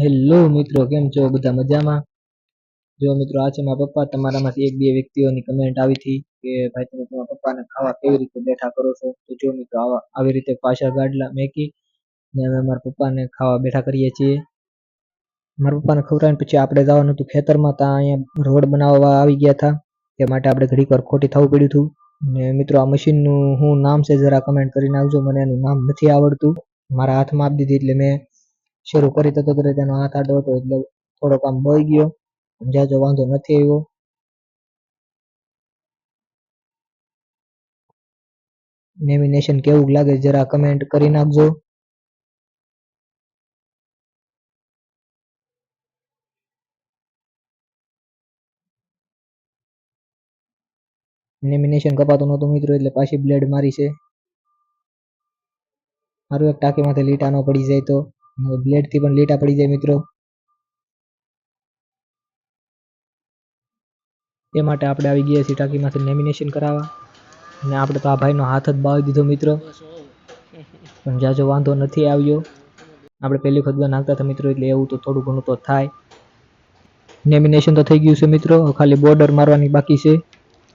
Hello મિત્રો, કેમ છો? બધા મજામાં? જો મિત્રો, આ છે મારા પપ્પા. તમારામાંથી એક બે વ્યક્તિઓની કમેન્ટ આવી હતી કે, ભાઈ, તમે તમારા પપ્પાને ખાવા કેવી રીતે બેઠા કરો છો? તો જો મિત્રો, આવા, આવી રીતે પાછા ગાડલા મેકી ને અમે મારા પપ્પાને ખાવા બેઠા કરીએ છીએ. મારા પપ્પાને ખવડાવીને પછી આપણે જવાનું હતું ખેતરમાં. ત્યાં અહીંયા રોડ બનાવવા આવી ગયા હતા, તે માટે આપણે ઘડીક વાર ખોટી થવું પડ્યું હતું. ને મિત્રો, આ મશીનનું શું નામ છે, જરા કમેન્ટ કરીને આવજો મને એનું નામ નથી આવડતું. મારા હાથમાં આપી દીધી એટલે મેં શરૂ કરી તો તેનો હાથ આડો હતો એટલે થોડોક આમ બોઈ ગયો. જાજો વાંધો નથી આવ્યો. નેમિનેશન કેવું લાગે જરા કમેન્ટ કરી નાખજો. નેમિનેશન કપાતું નહોતું મિત્રો એટલે પાછી બ્લેડ મારી છે. મારું એક ટાંકીમાંથી લીટા ન પડી જાય તો. બ્લેડથી પણ લીટા પડી જાય મિત્રો. એ માટે આપણે આવી ગયા છીએ ટાંકીમાંથી લેમિનેશન કરાવવા. અને આપણે તો આ ભાઈનો હાથ જ બાવી દીધો મિત્રો. પણ જાજો વાંધો નથી આવ્યો, આપણે પહેલી વખત નાખતા હતા મિત્રો, એટલે એવું તો થોડું ઘણું તો થાય. નેમિનેશન તો થઈ ગયું છે મિત્રો, ખાલી બોર્ડર મારવાની બાકી છે.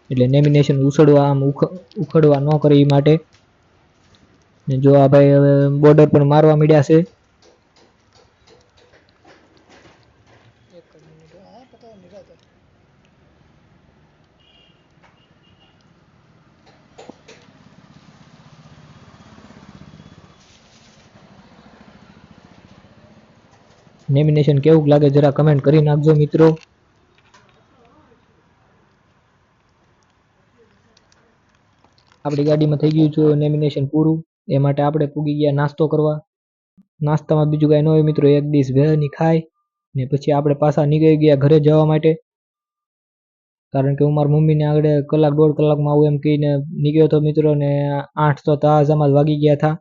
એટલે નેમિનેશન ઉછળવા, આમ ઉખડવા ન કરે એ માટે. જો આ ભાઈ હવે બોર્ડર પણ મારવા મળ્યા છે નેમિનેશન કેવું લાગે જરા કમેન્ટ કરી નાખજો મિત્રો. આપણી ગાડીમાં થઈ ગયું છે નેમિનેશન પૂરું. એ માટે આપણે પૂગી ગયા નાસ્તો કરવા. નાસ્તામાં બીજું કાંઈ ન હોય મિત્રો, એક ડીશ ભેળની ખાય. ને પછી આપણે પાછા નીકળી ગયા ઘરે જવા માટે. કારણ કે હું મારા મમ્મીને આગળ કલાક, દોઢ કલાકમાં આવું એમ કહીને નીકળ્યો હતો મિત્રો ને આઠ તો તાજામાં જ વાગી ગયા હતા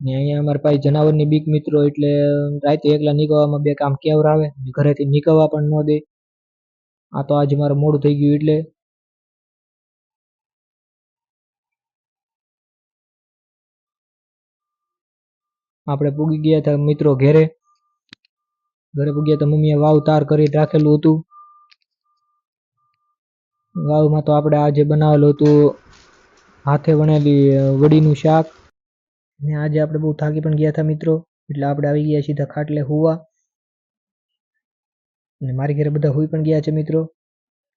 ને અહીંયા અમારા પાસે જનાવરની બીક મિત્રો એટલે રાતે એકલા નીકળવામાં બે કામ કેવરાવે ઘરેથી નીકળવા પણ ન દે. આ તો આજે મારે મોડું થઈ ગયું એટલે. આપણે પૂગી ગયા હતા મિત્રો ઘેરે. ઘરે પૂગ્યા તો મમ્મીએ વાવ તાર કરી રાખેલું હતું. વાવમાં તો આપણે આજે બનાવેલું હતું હાથે વણેલી વડીનું શાક. ને આજે આપણે બહુ થાકી પણ ગયા હતા મિત્રો. એટલે આપણે આવી ગયા સીધા ખાટલે હુવા. અને મારી ઘરે બધા હોઈ પણ ગયા છે મિત્રો.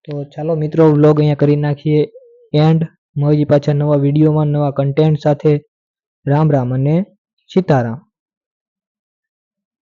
તો ચાલો મિત્રો વ્લોગ અહીંયા કરી નાખીએ. એન્ડ મળીએ પાછા નવા વિડીયોમાં, નવા કન્ટેન્ટ સાથે. રામ રામ અને સીતારામ.